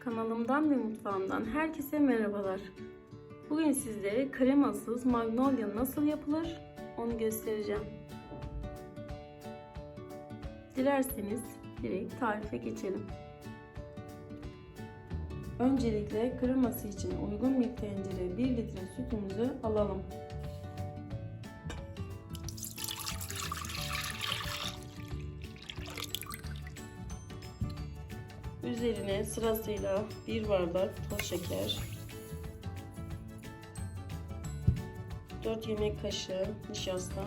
Kanalımdan ve mutfağımdan herkese merhabalar. Bugün sizlere kremasız magnolia nasıl yapılır onu göstereceğim. Dilerseniz direkt tarife geçelim. Öncelikle kreması için uygun bir tencereye 1 litre sütümüzü alalım. Üzerine sırasıyla bir bardak toz şeker, 4 yemek kaşığı nişasta,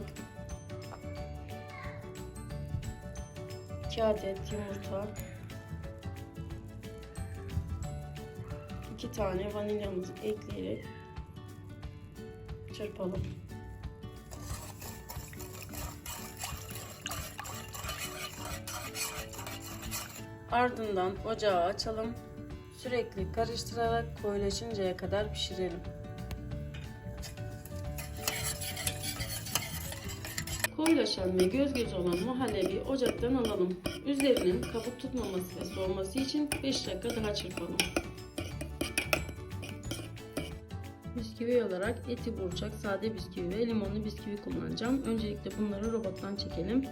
2 adet yumurta, 2 tane vanilyamızı ekleyerek çırpalım. Ardından ocağı açalım. Sürekli karıştırarak koyulaşıncaya kadar pişirelim. Koyulaşan ve göz göz olan muhallebi ocaktan alalım. Üzerinin kabuk tutmaması ve soğuması için 5 dakika daha çırpalım. Bisküvi olarak eti burçak, sade bisküvi ve limonlu bisküvi kullanacağım. Öncelikle bunları robottan çekelim.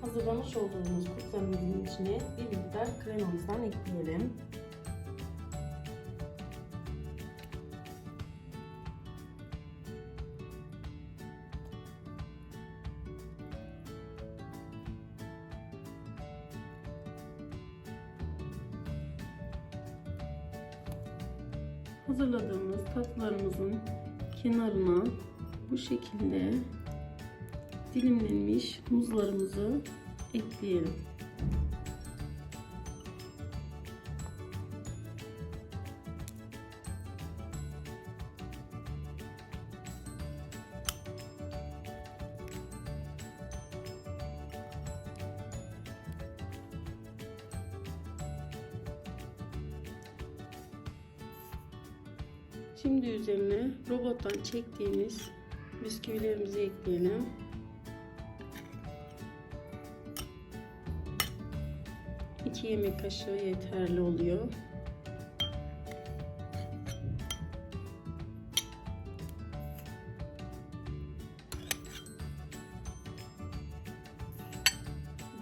Hazırlamış olduğumuz kutlarımızın içine bir miktar kremamızdan ekleyelim. Hazırladığımız tatlılarımızın kenarına bu şekilde dilimlenmiş muzlarımızı ekleyelim. Şimdi üzerine robottan çektiğimiz bisküvilerimizi ekleyelim. İki yemek kaşığı yeterli oluyor.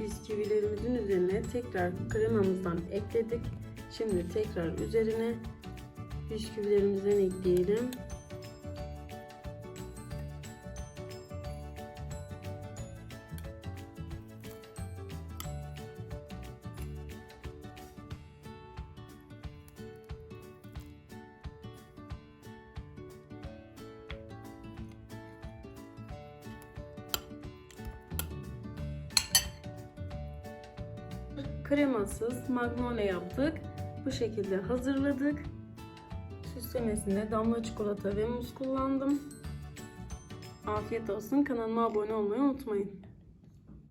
Bisküvilerimizin üzerine tekrar kremamızdan ekledik. Şimdi tekrar üzerine bisküvilerimizden ekleyelim. Kremasız magnolia yaptık. Bu şekilde hazırladık. Süslemesinde damla çikolata ve muz kullandım. Afiyet olsun. Kanalıma abone olmayı unutmayın.